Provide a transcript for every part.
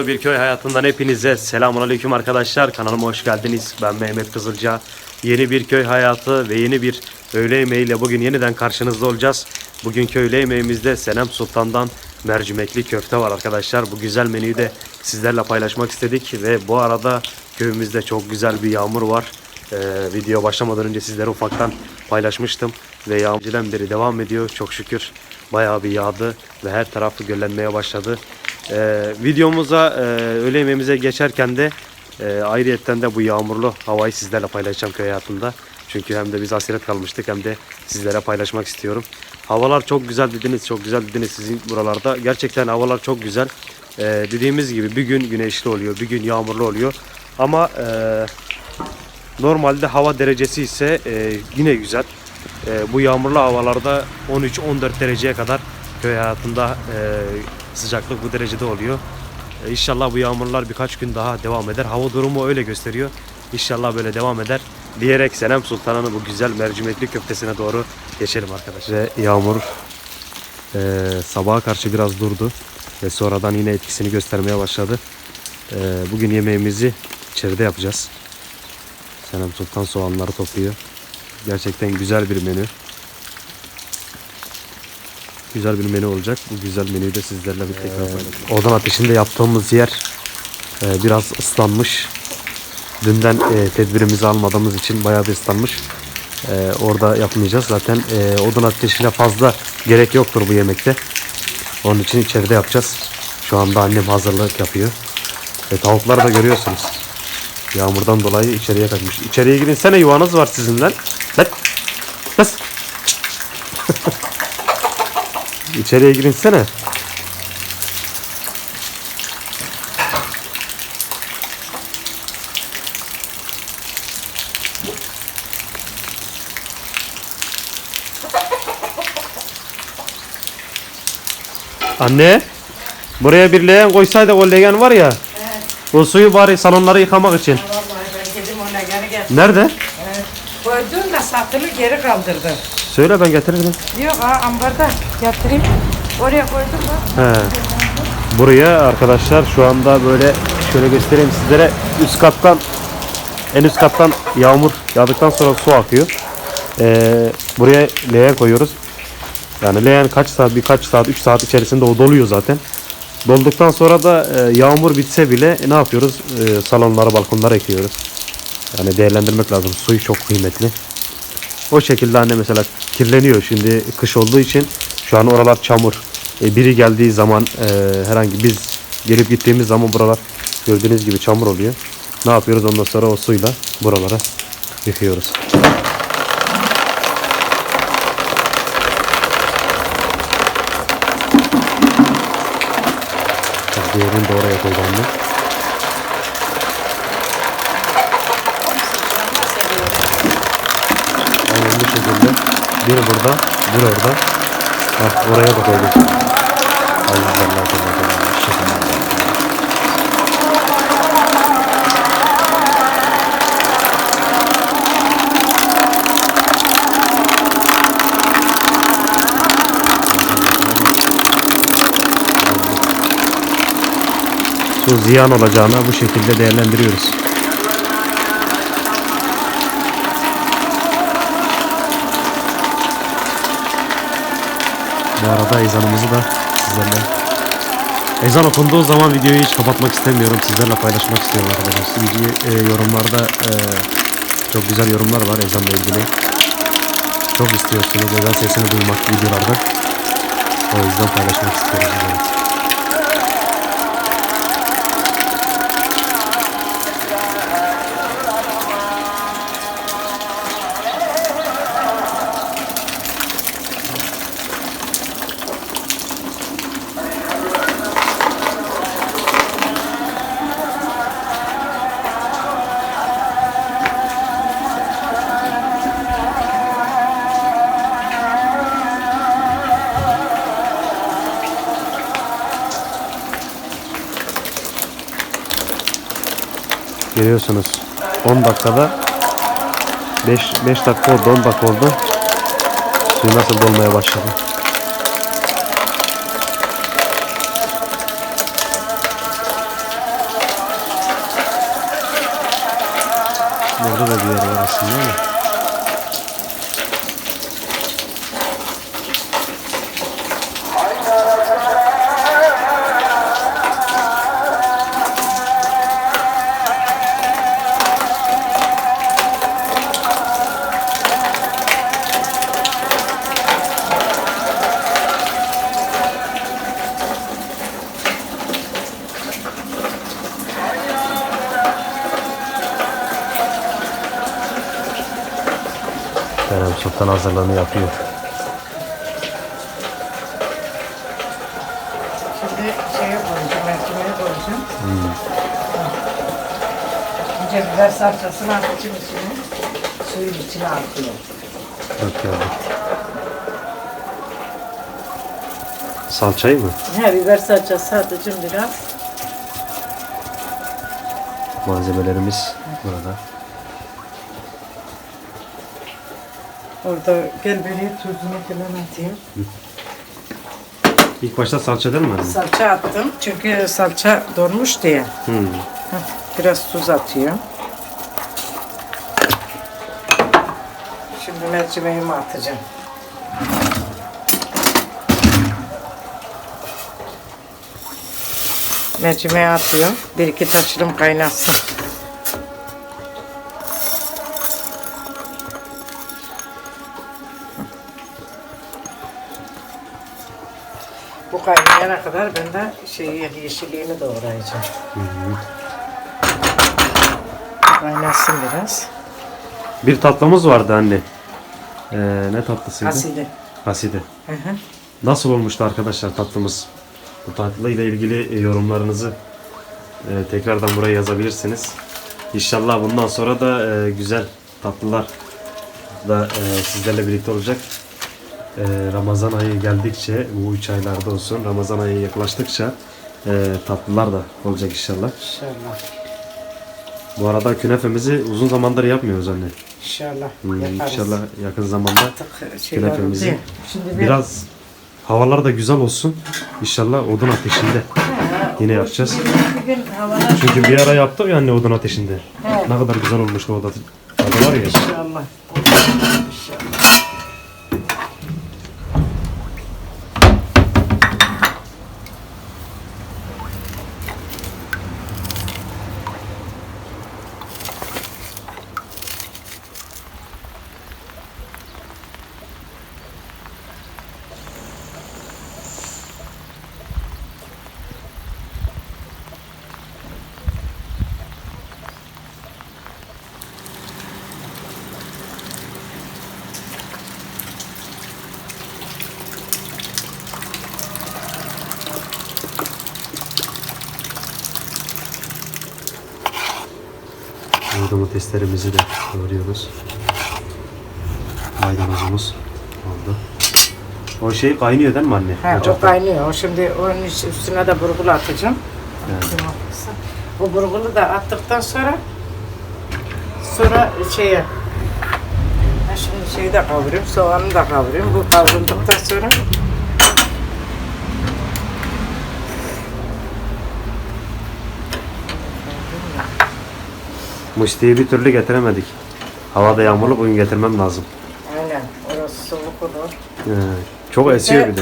Yağmurlu bir köy hayatından hepinize selamun aleyküm arkadaşlar. Kanalıma hoş geldiniz. Ben Mehmet Kızılca. Yeni bir köy hayatı ve yeni bir öğle yemeğiyle bugün yeniden karşınızda olacağız. Bugünkü öğle yemeğimizde Senem Sultan'dan mercimekli köfte var arkadaşlar. Bu güzel menüyü de sizlerle paylaşmak istedik ve bu arada köyümüzde çok güzel bir yağmur var. Ee, video başlamadan önce sizlere ufaktan paylaşmıştım ve yağmurdan beri devam ediyor. Çok şükür bayağı bir yağdı ve her tarafı göllenmeye başladı. Ee, videomuza e, öğle yemeğimize geçerken de e, ayrıyetten de bu yağmurlu havayı sizlerle paylaşacağım köy hayatında. Çünkü hem de biz asiret kalmıştık hem de sizlere paylaşmak istiyorum. Havalar çok güzel dediniz, çok güzel dediniz sizin buralarda. Gerçekten havalar çok güzel. Ee, dediğimiz gibi bir gün güneşli oluyor, bir gün yağmurlu oluyor. Ama e, Normalde hava derecesi ise e, yine güzel. E, bu yağmurlu havalarda 13-14 dereceye kadar köy hayatında e, sıcaklık bu derecede oluyor. E, inşallah bu yağmurlar birkaç gün daha devam eder. Hava durumu öyle gösteriyor. İnşallah böyle devam eder. Diyerek Senem Sultan'ın bu güzel mercimekli köftesine doğru geçelim arkadaşlar. Ve yağmur e, sabaha karşı biraz durdu. Ve sonradan yine etkisini göstermeye başladı. E, bugün yemeğimizi içeride yapacağız. Senem Sultan soğanları topluyor. Gerçekten güzel bir menü. Güzel bir menü olacak. Bu güzel menüyü de sizlerle bir tekrar paylaşacağım. Odun ateşinde yaptığımız yer e, biraz ıslanmış. Dünden e, tedbirimizi almadığımız için bayağı bir ıslanmış. E, orada yapmayacağız. Zaten e, odun ateşine fazla gerek yoktur bu yemekte. Onun için içeride yapacağız. Şu anda annem hazırlık yapıyor. Ve tavukları da görüyorsunuz. Yağmurdan dolayı içeriye kaçmış. İçeriye girin. Sene yuvanız var sizin lan. Lan. Bas. İçeriye girin sene. Anne. Buraya bir leğen koysaydık o leğen var ya. O suyu bari salonları yıkamak için. Vallahi ben dedim ona geri gel. Nerede? Evet. Koydum da satılı geri kaldırdım. Söyle ben getiririm. Yok ha ambarda yatırayım. Oraya koydum da. He. Buraya arkadaşlar şu anda böyle şöyle göstereyim sizlere üst kattan en üst kattan yağmur yağdıktan sonra su akıyor. Ee, buraya leğen koyuyoruz. Yani leğen kaç saat birkaç saat 3 saat içerisinde o doluyor zaten. Dolduktan sonra da e, yağmur bitse bile e, ne yapıyoruz? E, salonlara balkonlara ekliyoruz. Yani değerlendirmek lazım. Suyu çok kıymetli. O şekilde anne mesela kirleniyor şimdi kış olduğu için şu an oralar çamur. E, biri geldiği zaman e, herhangi biz gelip gittiğimiz zaman buralar gördüğünüz gibi çamur oluyor. Ne yapıyoruz ondan sonra o suyla buralara yıkıyoruz. Diğerini de oraya koydu anne. Aynen bu Biri burada, biri orada. Bak oraya da koyduk. Allah Allah Allah. Su ziyan olacağına bu şekilde değerlendiriyoruz. Bu arada ezanımızı da sizlerle Ezan okunduğu zaman videoyu hiç kapatmak istemiyorum. Sizlerle paylaşmak istiyorum arkadaşlar. Video, e, yorumlarda e, çok güzel yorumlar var ezanla ilgili. Çok istiyorsunuz ezan sesini duymak videolarda. O yüzden paylaşmak istiyorum sizlerle. Görüyorsunuz 10 dakikada 5, 5 dakika oldu 10 dakika oldu. Suyu nasıl dolmaya başladı. Burada da bir yer var aslında ama. Sultan hazırlığını yapıyor. Şimdi şeye koyacağım, mercimeğe koyacağım. Önce biber salçasını atacağım içine. Suyun içine atıyorum. Ya. Salçayı mı? He, biber salçası atacağım biraz. Malzemelerimiz Orada gel böyle tuzunu falan atayım. İlk başta salça değil mi? anne? Salça attım çünkü salça donmuş diye. Hmm. Biraz tuz atıyorum. Şimdi mercimeğimi atacağım. Mercimeği atıyorum. Bir iki taşırım kaynasın. Şeyi yeşilliğini doğrayacağım. Kaynasın biraz. Bir tatlımız vardı anne. Ee, ne tatlısıydı? Asidi. Aside. Hı hı. Nasıl olmuştu arkadaşlar tatlımız? Bu tatlıyla ilgili e, yorumlarınızı e, tekrardan buraya yazabilirsiniz. İnşallah bundan sonra da e, güzel tatlılar da e, sizlerle birlikte olacak. E, Ramazan ayı geldikçe, bu üç aylarda olsun, Ramazan ayı yaklaştıkça e, tatlılar da olacak inşallah. İnşallah. Bu arada künefemizi uzun zamandır yapmıyoruz anne. İnşallah. Hmm, yaparız. İnşallah yakın zamanda Artık künefemizi oldu. Şimdi bir biraz havalar da güzel olsun. İnşallah odun ateşinde. Yine yapacağız. bir gün havalar Çünkü bir ara yaptık ya anne odun ateşinde. Evet. Ne kadar güzel olmuştu o da. Tadı var ya. İnşallah. Domateslerimizi de doğruyoruz. Maydanozumuz oldu. O şey kaynıyor değil mi anne? He, o Ocakta. kaynıyor. O Şimdi onun iç- üstüne de burgulu atacağım. Evet. Bu burgulu da attıktan sonra sonra şeye ha şimdi şeyi de kavuruyorum, soğanı da kavuruyorum. Bu kavrulduktan sonra Musti'yi bir türlü getiremedik. Havada yağmurlu bugün getirmem lazım. aynen orası soğuk olur. Ee, çok esiyor bir de.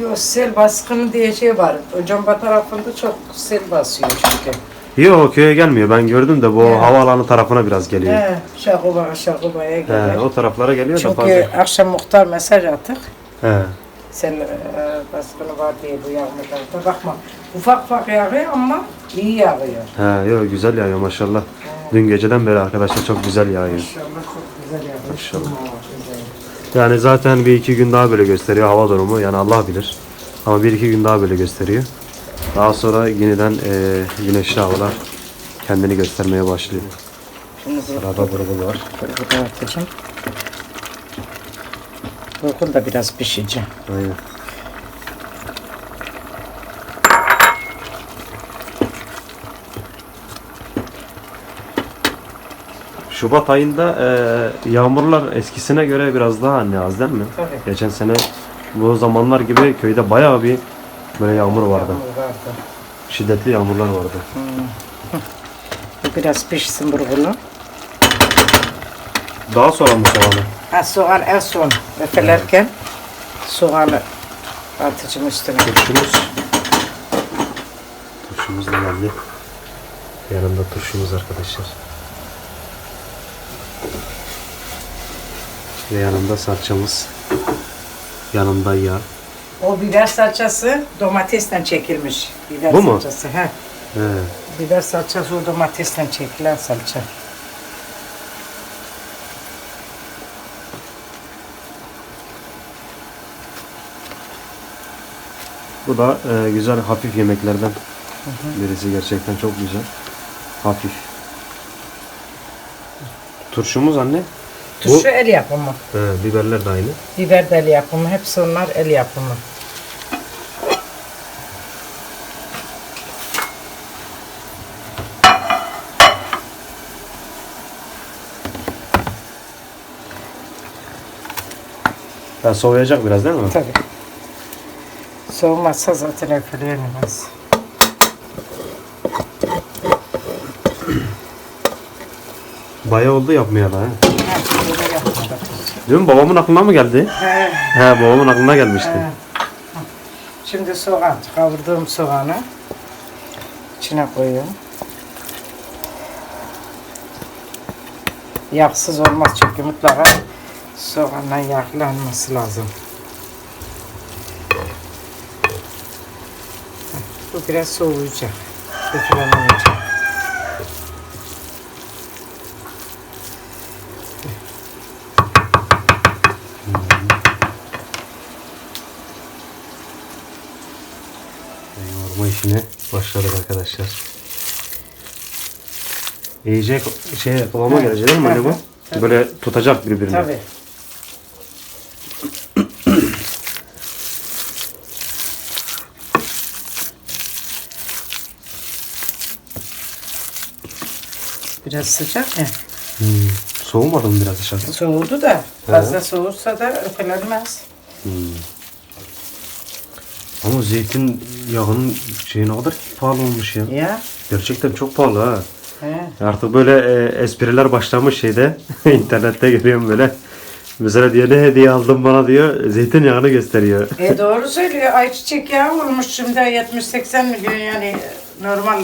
Yok sel baskını diye şey var. O Camba tarafında çok sel basıyor çünkü. Yok köye gelmiyor. Ben gördüm de bu Evet. havaalanı tarafına biraz geliyor. He, Şakuba, Şakuba'ya gider. He, o taraflara geliyor da Çünkü fazla. akşam muhtar mesaj attık. He. Sel e, baskını var diye bu yağmurlarda. Bakma ufak ufak yağıyor ama iyi yağıyor. He, yok güzel yağıyor maşallah. Dün geceden beri arkadaşlar çok güzel yağıyor. İnşallah çok güzel yağıyor. Güzel. Yani zaten bir iki gün daha böyle gösteriyor hava durumu. Yani Allah bilir. Ama bir iki gün daha böyle gösteriyor. Daha sonra yeniden e, güneşli havalar kendini göstermeye başlıyor. Sırada burgul var. burgulu atacağım. Burgul da biraz pişecek. Aynen. Şubat ayında e, yağmurlar eskisine göre biraz daha anne az değil mi? Tabii. Geçen sene bu zamanlar gibi köyde bayağı bir böyle yağmur vardı. Yağmur vardı. Şiddetli yağmurlar vardı. Bu biraz pişsin burgulu. Daha sonra mı soğanı? Ha, soğan en son öfelerken soğanı atacağım üstüne. Turşumuz. Turşumuz da geldi. Yanında turşumuz arkadaşlar. Ve yanında salçamız. Yanında yağ. O biber salçası domatesle çekilmiş. Biber Bu mu? salçası. He. He. Biber salçası o domatesle çekilen salça. Bu da e, güzel hafif yemeklerden birisi gerçekten çok güzel. Hafif. Turşumuz anne. Turşu el yapımı. He, biberler de aynı. Biber de el yapımı. Hepsi onlar el yapımı. Ha, soğuyacak biraz değil mi? Tabii. Soğumazsa zaten öfeleyemez. Bayağı oldu yapmayalı ha. Değil mi? Babamın aklına mı geldi? He. He babamın aklına gelmişti. He. Şimdi soğan, kavurduğum soğanı içine koyuyorum. Yağsız olmaz çünkü mutlaka soğanla yağlanması lazım. Bu biraz soğuyacak. Dökülemeyecek. Arkadaşlar. İyice şey kıvama Evet. gelecek değil mi anne bu? Tabii. Böyle tutacak birbirini. Tabii. Biraz sıcak ya. Hmm. Soğumadı mı biraz dışarıda? Soğudu da fazla soğursa da öfelenmez. Ama zeytin yağının şeyi ne kadar pahalı olmuş ya. Ya. Gerçekten çok pahalı ha. He. Artık böyle e, espriler başlamış şeyde. internette görüyorum böyle. Mesela diyor ne hediye aldın bana diyor. Zeytinyağını gösteriyor. E doğru söylüyor. Ayçiçek yağı olmuş şimdi 70-80 milyon yani normal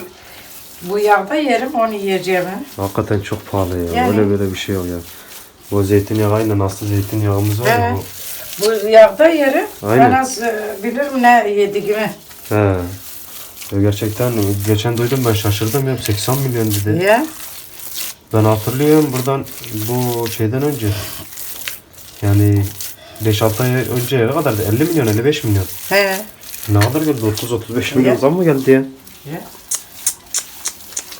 bu yağda yerim onu yiyeceğim. Hakikaten çok pahalı ya. Yani- Öyle böyle bir şey yok ya. Bu zeytinyağıyla nasıl zeytinyağımız var ya. Evet. bu- Bu yağda yerim. Aynen. Ben az e, bilirim ne yediğimi. He. Ya Gerçekten geçen duydum ben şaşırdım ya 80 milyon dedi. Ya. Ben hatırlıyorum buradan bu şeyden önce yani 5-6 ay önceye ne kadardı? 50 milyon 55 milyon. He. Ne kadar geldi? 30-35 milyon zam mı geldi ya? Ya.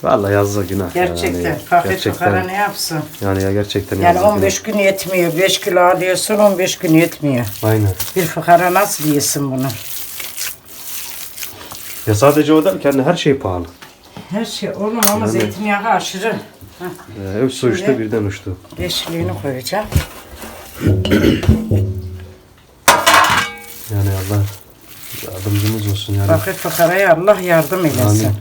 Vallahi yazdı günah. Gerçekten. Yani, Fakir gerçekten. fukara ne yapsın? Yani ya gerçekten Yani yazdı 15 gün yetmiyor. 5 kilo alıyorsun 15 gün yetmiyor. günah. Aynen. Bir fukara nasıl yesin bunu? Ya sadece o değil kendi her şey pahalı. Her şey olur ama zeytinyağı aşırı. Ee, hep su uçtu birden uçtu. Yeşilliğini koyacağım. Yani Allah yardımcımız olsun yani. Fakir fukaraya Allah yardım eylesin. Amin.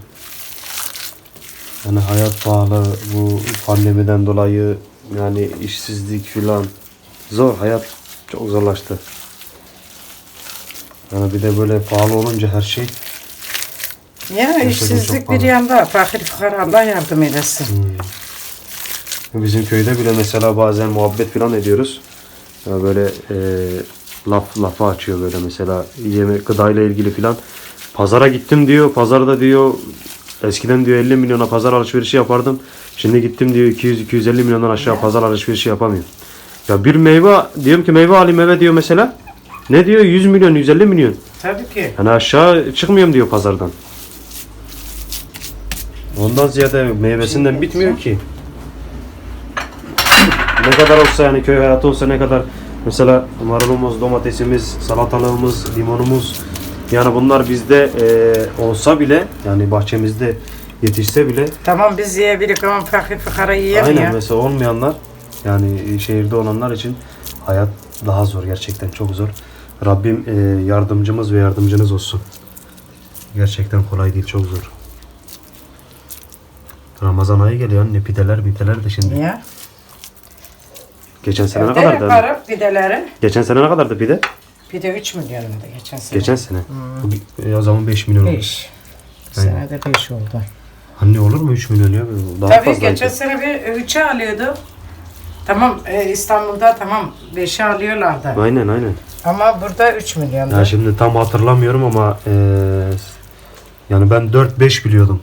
Yani hayat pahalı, bu pandemiden dolayı yani işsizlik filan zor hayat çok zorlaştı. Yani bir de böyle pahalı olunca her şey Ya Gerçekten işsizlik bir yanda, fakir fukara Allah yardım eylesin. bizim köyde bile mesela bazen muhabbet filan ediyoruz. Ya böyle e, laf lafa açıyor böyle mesela yeme gıdayla ilgili filan. Pazara gittim diyor. Pazarda diyor eskiden diyor 50 milyona pazar alışverişi yapardım. Şimdi gittim diyor 200-250 milyondan aşağı pazar alışverişi yapamıyorum. Ya bir meyve diyorum ki meyve alayım eve diyor mesela. Ne diyor 100 milyon 150 milyon. Tabii ki. Hani aşağı çıkmıyorum diyor pazardan. Ondan ziyade meyvesinden bitmiyor ki. Ne kadar olsa yani köy hayatı olsa ne kadar mesela marulumuz, domatesimiz, salatalığımız, limonumuz yani bunlar bizde eee, olsa bile yani bahçemizde yetişse bile Tamam biz yiyebiliriz ama fakir fukara aynen yiyemiyor. mesela olmayanlar yani şehirde olanlar için hayat daha zor gerçekten çok zor. Rabbim eee, yardımcımız ve yardımcınız olsun. Gerçekten kolay değil çok zor. Ramazan ayı geliyor anne pideler biteler de şimdi. Ya. Geçen sene ne kadardı? yaparım pideleri. Geçen sene ne kadardı pide? Pide 3 milyondu geçen sene. Geçen sene. Bu- e, o zaman 5 milyon oldu. 5. Senede 5 oldu. Anne olur mu 3 milyon ya? Daha Tabii fazla. geçen sene bir 3'e alıyordu. Tamam e, İstanbul'da tamam 5'e alıyorlardı. Aynen aynen. Ama burada 3 milyondu. Ya şimdi tam hatırlamıyorum ama e, yani ben 4-5 biliyordum.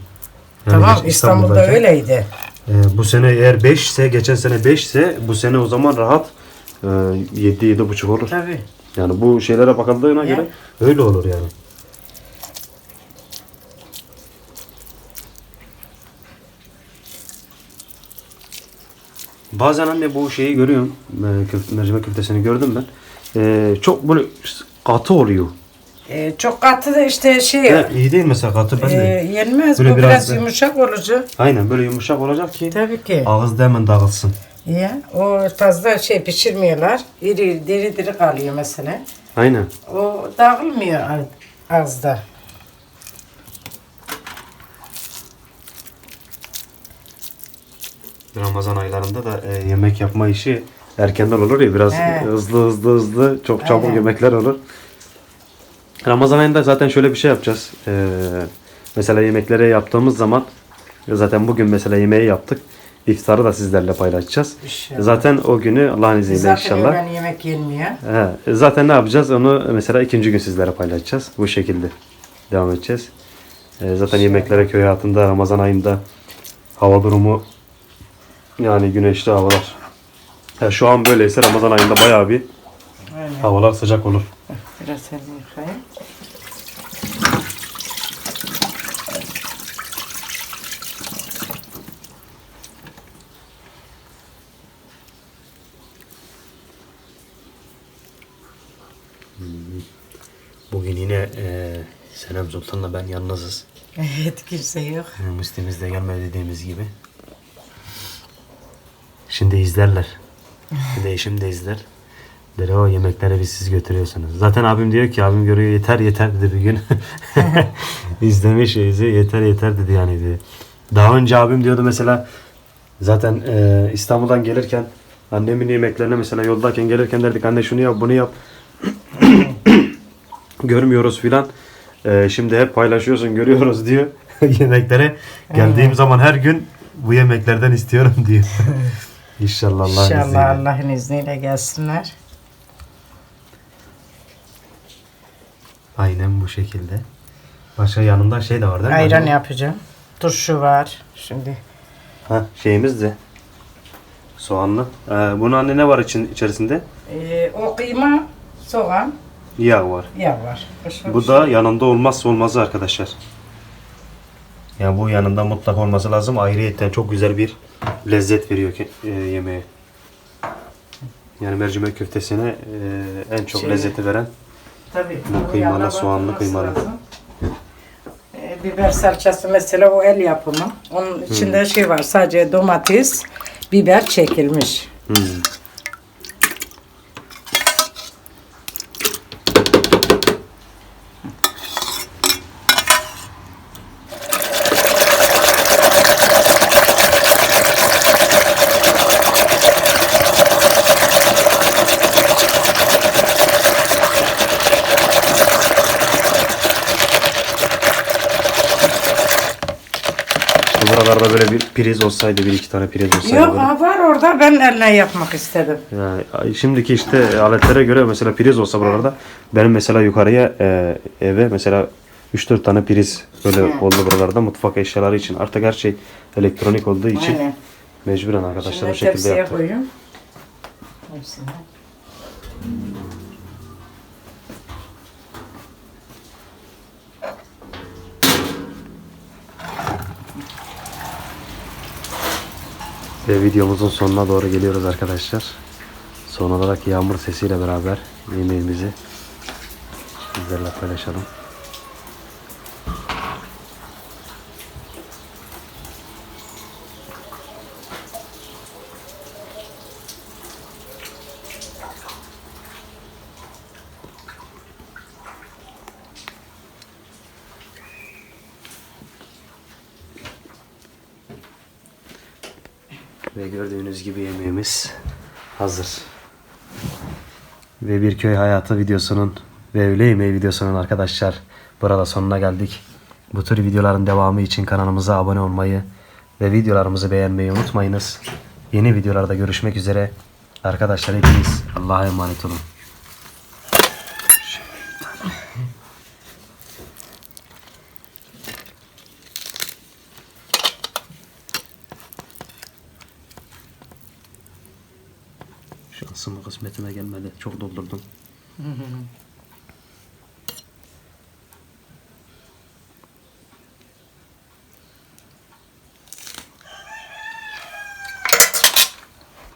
Yani tamam geç- İstanbul'da İstanbul'dayken. öyleydi. E, bu sene eğer 5 ise geçen sene 5 ise bu sene o zaman rahat e, 7-7,5 olur. Tabii. Yani bu şeylere bakıldığına Ya. göre öyle olur yani. Bazen anne bu şeyi görüyorum. e, Köfte, mercimek köftesini gördüm ben. E, çok böyle katı oluyor. E, çok katı da işte şey Ya, iyi değil mesela katı ben e, de. yenmez. Böyle Bu biraz biraz, yumuşak olacak. Aynen böyle yumuşak olacak ki Tabii ki. ağızda hemen dağılsın. Ya, o fazla şey pişirmiyorlar. İri diri diri kalıyor mesela. Aynen. O dağılmıyor a- ağızda. Ramazan aylarında da e, yemek yapma işi erkenden olur ya biraz He. hızlı hızlı hızlı çok çabuk Aynen. yemekler olur. Ramazan ayında zaten şöyle bir şey yapacağız. E, mesela yemekleri yaptığımız zaman zaten bugün mesela yemeği yaptık. İftarı da sizlerle paylaşacağız. İnşallah. Zaten o günü Allah'ın izniyle Zaten inşallah. öğlen yemek yenmiyor. He, zaten ne yapacağız? Onu mesela ikinci gün sizlere paylaşacağız. Bu şekilde devam edeceğiz. E, zaten yemeklere köy hayatında Ramazan ayında hava durumu yani güneşli havalar. Ya şu an böyleyse Ramazan ayında bayağı bir Aynen. havalar sıcak olur. Biraz elini yıkayayım. Bugün yine e, Senem Sultan'la ben yalnızız. Evet kimse yok. Müslimiz de gelmedi dediğimiz gibi. Şimdi izlerler. Bir de eşim de izler. Der o yemekleri biz siz götürüyorsunuz. Zaten abim diyor ki abim görüyor yeter yeter dedi bir gün. İzlemiş şeyizi yeter yeter dedi yani dedi. Daha önce abim diyordu mesela zaten e, İstanbul'dan gelirken annemin yemeklerine mesela yoldayken gelirken derdik anne şunu yap bunu yap. Görmüyoruz filan. E, şimdi hep paylaşıyorsun görüyoruz diyor yemeklere. Geldiğim zaman her gün bu yemeklerden istiyorum diyor. İnşallah Allah'ın izniyle. İnşallah Allah'ın izniyle gelsinler. Aynen bu şekilde. Başka yanında şey de var değil mi? Ayran Anne? yapacağım. Turşu var. Şimdi Ha şeyimiz de. Soğanlı. Ee, bunun anne ne var için içerisinde? e, o kıyma, soğan, Yağ var. yağ var. Başka bir Bu şey da yanında olmazsa olmazı arkadaşlar. Yani bu yanında mutlaka olması lazım. Ayrıyetten çok güzel bir lezzet veriyor e, yemeğe. Yani mercimek köftesine e, en çok Şey- lezzeti veren Tabii. Bu onun kıymalı, yanına soğanlı kıymalı. lazım. E, biber salçası mesela o el yapımı. Onun içinde Hmm. şey var sadece domates, biber çekilmiş. Buralarda böyle bir priz olsaydı, bir iki tane priz olsaydı. Yok böyle. var orada ben eline yapmak istedim. Yani şimdiki işte aletlere göre mesela priz olsa buralarda benim mesela yukarıya e, eve mesela 3-4 tane priz böyle oldu buralarda mutfak eşyaları için. Artık her şey elektronik olduğu için Aynen. mecburen arkadaşlar Şimdi bu şekilde tepsiye yaptık. koyayım. Hepsini. Ve videomuzun sonuna doğru geliyoruz arkadaşlar. Son olarak yağmur sesiyle beraber yemeğimizi sizlerle paylaşalım. Ve gördüğünüz gibi yemeğimiz hazır. Ve bir köy hayatı videosunun ve öğle yemeği videosunun arkadaşlar burada sonuna geldik. Bu tür videoların devamı için kanalımıza abone olmayı ve videolarımızı beğenmeyi unutmayınız. Yeni videolarda görüşmek üzere. Arkadaşlar hepiniz Allah'a emanet olun. Çok doldurdum.